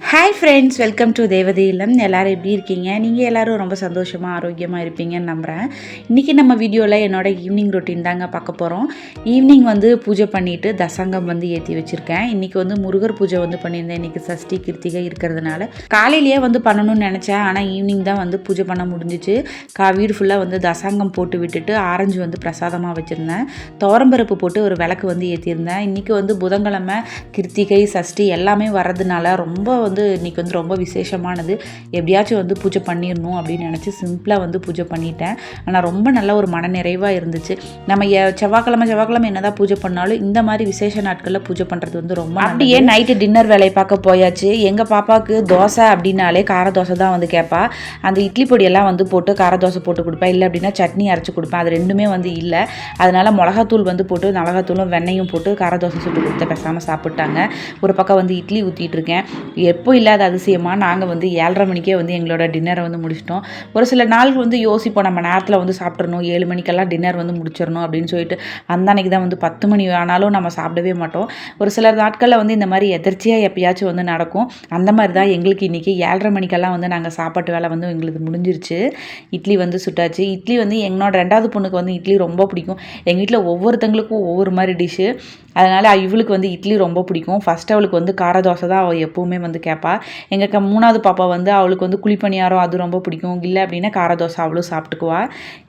Hi friends welcome to Devathi இல்லம் எல்லோரும் எப்படி இருக்கீங்க? நீங்கள் எல்லோரும் ரொம்ப சந்தோஷமாக ஆரோக்கியமாக இருப்பீங்கன்னு நம்புகிறேன் இன்றைக்கி நம்ம வீடியோவில் என்னோடய ஈவினிங் ரொட்டீன் தாங்க பார்க்க போகிறோம் ஈவினிங் வந்து பூஜை பண்ணிவிட்டு தசங்கம் வந்து ஏற்றி வச்சுருக்கேன். இன்றைக்கி வந்து முருகர் பூஜை வந்து பண்ணியிருந்தேன். இன்றைக்கி சஷ்டி கிருத்திகை இருக்கிறதுனால. காலையிலேயே வந்து பண்ணணும்னு நினச்சேன். ஆனால் ஈவினிங் தான் வந்து பூஜை பண்ண முடிஞ்சிச்சு. கா வீடு ஃபுல்லாக வந்து தசங்கம் போட்டு விட்டுட்டு ஆரஞ்சு வந்து பிரசாதமாக வச்சுருந்தேன். துவரம்பருப்பு போட்டு ஒரு விளக்கு வந்து ஏற்றிருந்தேன் இன்றைக்கி வந்து புதன்கிழமை கிருத்திகை சஷ்டி எல்லாமே வர்றதுனால ரொம்ப வந்து இன்றைக்கி வந்து ரொம்ப விசேஷமானது. எப்படியாச்சும் வந்து பூஜை பண்ணிடணும் அப்படின்னு நினச்சி சிம்பிளாக வந்து பூஜை பண்ணிட்டேன். ஆனால் ரொம்ப நல்ல ஒரு மன நிறைவாக இருந்துச்சு. நம்ம எ- செவ்வாய்க்கிழமை செவ்வாய்க்கிழமை என்னதான் பூஜை பண்ணாலும் இந்த மாதிரி விசேஷ நாட்களில் பூஜை பண்ணுறது வந்து ரொம்ப அப்படியே நைட்டு டின்னர் வேலையை பார்க்க போயாச்சு. எங்கள் பாப்பாவுக்கு தோசை அப்படின்னாலே கார தோசை தான் வந்து கேட்பா அந்த இட்லி பொடியெல்லாம் வந்து போட்டு கார தோசை போட்டு கொடுப்பேன் இல்லை அப்படின்னா சட்னி அரைச்சி கொடுப்பேன் அது ரெண்டுமே வந்து இல்லை. அதனால் மிளகாத்தூள் வந்து போட்டு மிளகாத்தூளும் வெண்ணையும் போட்டு கார தோசை சுட்டு கொடுத்து பேசாமல் சாப்பிட்டாங்க. ஒரு பக்கம் வந்து இட்லி ஊற்றிட்டு இருக்கேன். எப்போ இல்லாத அதிசயமாக நாங்கள் வந்து ஏழரை மணிக்கே வந்து எங்களோட டின்னரை வந்து முடிச்சிட்டோம். ஒரு சில நாள் வந்து யோசிப்போம் நம்ம நேரத்தில் வந்து சாப்பிட்றணும் ஏழு மணிக்கெல்லாம் டின்னர் வந்து முடிச்சிடணும் அப்படின்னு சொல்லிட்டு அந்த அன்னைக்கு தான் வந்து பத்து மணி ஆனாலும் நம்ம சாப்பிடவே மாட்டோம். ஒரு சில நாட்களில் வந்து இந்த மாதிரி எதர்ச்சியாக எப்பயாச்சும் வந்து நடக்கும். அந்த மாதிரி தான் எங்களுக்கு இன்றைக்கி ஏழரை மணிக்கெல்லாம் வந்து நாங்கள் சாப்பாட்டு வேலை வந்து எங்களுக்கு முடிஞ்சிருச்சு. இட்லி வந்து சுட்டாச்சு. இட்லி வந்து என்னோட ரெண்டாவது பொண்ணுக்கு வந்து இட்லி ரொம்ப பிடிக்கும். எங்கள் வீட்டில் ஒவ்வொருத்தங்களுக்கும் ஒவ்வொரு மாதிரி டிஷ்ஷு அதனால் இவளுக்கு வந்து இட்லி ரொம்ப பிடிக்கும். ஃபஸ்ட் அவளுக்கு வந்து கார தோசை தான் அவள் எப்போவுமே வந்து கேட்பா எங்கள் மூணாவது பாப்பா வந்து அவளுக்கு வந்து குழிப்பணியாரம் அது ரொம்ப பிடிக்கும். இல்லை அப்படின்னா காரதோசை அவளும் சாப்பிட்டுக்குவா.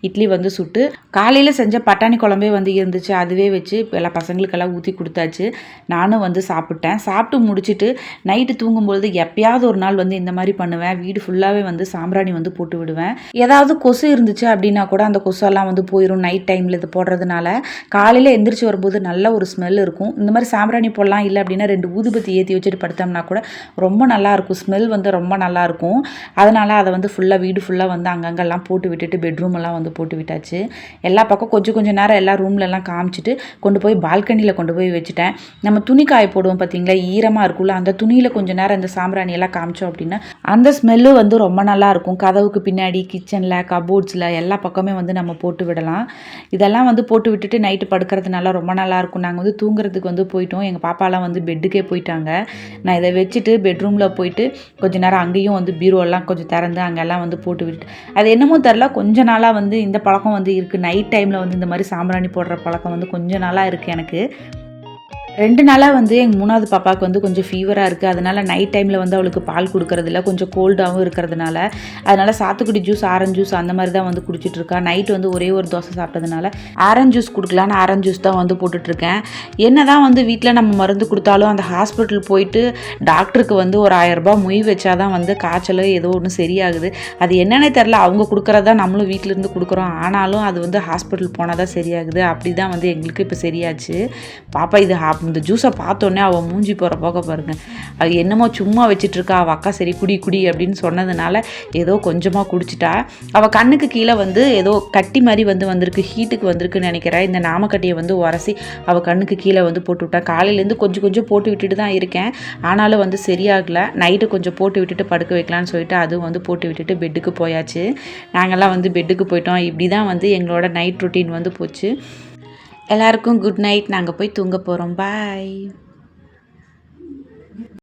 இட்லி வந்து சுட்டு. காலையில் செஞ்ச பட்டாணி குழம்பே வந்து இருந்துச்சு. அதுவே வச்சு எல்லா பசங்களுக்கெல்லாம் ஊற்றி கொடுத்தாச்சு. நானும் வந்து சாப்பிட்டேன். சாப்பிட்டு முடிச்சுட்டு நைட்டு தூங்கும்பொழுது எப்பயாவது ஒரு நாள் வந்து இந்த மாதிரி பண்ணுவேன். வீடு ஃபுல்லாகவே வந்து சாம்பிராணி வந்து போட்டு விடுவேன். ஏதாவது கொசு இருந்துச்சு அப்படின்னா கூட அந்த கொசெல்லாம் வந்து போயிடும் நைட் டைமில் இது போடுறதுனால. காலையில் எந்திரிச்சு வரும்போது நல்ல ஒரு ஸ்மெல் இருக்கும். இந்த மாதிரி சாம்பிராணி போடலாம் இல்லை அப்படின்னா ரெண்டு ஊதுபத்தி ஏற்றி வச்சுட்டு படுத்தோம்னா கூட ரொம்ப நல்லாயிருக்கும் ஸ்மெல் வந்து ரொம்ப நல்லா இருக்கும் அதனால் அதை வந்து ஃபுல்லாக வீடு ஃபுல்லாக வந்து அங்கங்கெல்லாம் போட்டு விட்டுட்டு பெட்ரூம் எல்லாம் வந்து போட்டு விட்டாச்சு. எல்லா பக்கம் கொஞ்சம் கொஞ்சம் நேரம் எல்லா ரூம்லலாம் காமிச்சிட்டு கொண்டு போய் பால்கனியில் கொண்டு போய் வச்சுட்டேன். நம்ம துணி காய போடுவோம் பார்த்தீங்களா ஈரமாக இருக்கும்ல அந்த துணியில் கொஞ்சம் நேரம் இந்த சாம்பிராணி எல்லாம் காமிச்சோம் அப்படின்னா அந்த ஸ்மெல்லு வந்து ரொம்ப நல்லாயிருக்கும் கதவுக்கு பின்னாடி கிச்சனில் கபோர்ட்ஸில் எல்லா பக்கமே வந்து நம்ம போட்டு விடலாம். இதெல்லாம் வந்து போட்டு விட்டுட்டு நைட்டு படுக்கிறதுனால ரொம்ப நல்லாயிருக்கும் நாங்கள் வந்து தூங்குறதுக்கு வந்து போயிட்டோம். எங்கள் பாப்பாலாம் வந்து பெட்டுக்கே போயிட்டாங்க. நான் இதை வச்சுட்டு பெட்ரூமில் போயிட்டு கொஞ்ச நேரம் அங்கேயும் வந்து பீரோலாம் கொஞ்சம் திறந்து அங்கெல்லாம் வந்து போட்டு விட்டு அது என்னமோ தெரில கொஞ்ச நாளாக வந்து இந்த பழக்கம் வந்து இருக்குது நைட் டைமில் வந்து இந்த மாதிரி சாம்பிராணி போடுற பழக்கம் வந்து கொஞ்ச நாளாக இருக்குது எனக்கு. ரெண்டு நாளாக வந்து எங்கள் மூணாவது பாப்பாவுக்கு வந்து கொஞ்சம் ஃபீவராக இருக்குது அதனால் நைட் டைமில் வந்து அவளுக்கு பால் கொடுக்கறதில்ல. கொஞ்சம் கோல்டாகவும் இருக்கிறதுனால. அதனால் சாத்துக்குடி ஜூஸ் ஆரஞ்சு ஜூஸ் அந்த மாதிரி தான் வந்து குடிச்சிட்ருக்கா நைட் வந்து ஒரே ஒரு தோசை சாப்பிட்டதுனால ஆரஞ்சு ஜூஸ் கொடுக்கலான்னு ஆரஞ்சு ஜூஸ் தான் வந்து போட்டுட்ருக்கேன் என்ன தான் வந்து வீட்டில் நம்ம மருந்து கொடுத்தாலும் அந்த ஹாஸ்பிட்டல் போயிட்டு டாக்டருக்கு வந்து ஒரு ஆயரரூபா மொய் வச்சா தான் வந்து காய்ச்சலோ ஏதோ ஒன்று சரியாகுது. அது என்னன்னே தெரில அவங்க கொடுக்குறதா நம்மளும் வீட்டிலேருந்து கொடுக்குறோம். ஆனாலும் அது வந்து ஹாஸ்பிட்டல் போனால் தான் சரியாகுது. அப்படி தான் வந்து எங்களுக்கு இப்போ சரியாச்சு. பாப்பா இது ஹாப் இந்த ஜூஸை பார்த்தோன்னே அவள் மூஞ்சி போகிற போக பாருங்க. அது என்னமோ சும்மா வச்சிட்ருக்கா. அவள் அக்கா சரி குடி குடி அப்படின்னு சொன்னதுனால ஏதோ கொஞ்சமாக குடிச்சிட்டா. அவள் கண்ணுக்கு கீழே வந்து ஏதோ கட்டி மாதிரி வந்து வந்திருக்கு. ஹீட்டுக்கு வந்திருக்குன்னு நினைக்கிறேன் இந்த நாமக்கட்டியை வந்து உரசி அவள் கண்ணுக்கு கீழே வந்து போட்டு விட்டா. காலையிலேருந்து கொஞ்சம் கொஞ்சம் போட்டு விட்டுட்டு தான் இருக்கேன். ஆனாலும் வந்து சரியாகலை. நைட்டு கொஞ்சம் போட்டு விட்டுட்டு படுக்க வைக்கலான்னு சொல்லிட்டு அதுவும் வந்து போட்டு விட்டுட்டு பெட்டுக்கு போயாச்சு. நாங்கள்லாம் வந்து பெட்டுக்கு போயிட்டோம். இப்படி தான் வந்து எங்களோட நைட் ரொட்டீன் வந்து போச்சு. எல்லாருக்கும் குட் நைட் நாங்கள் போய் தூங்க போகிறோம் பாய்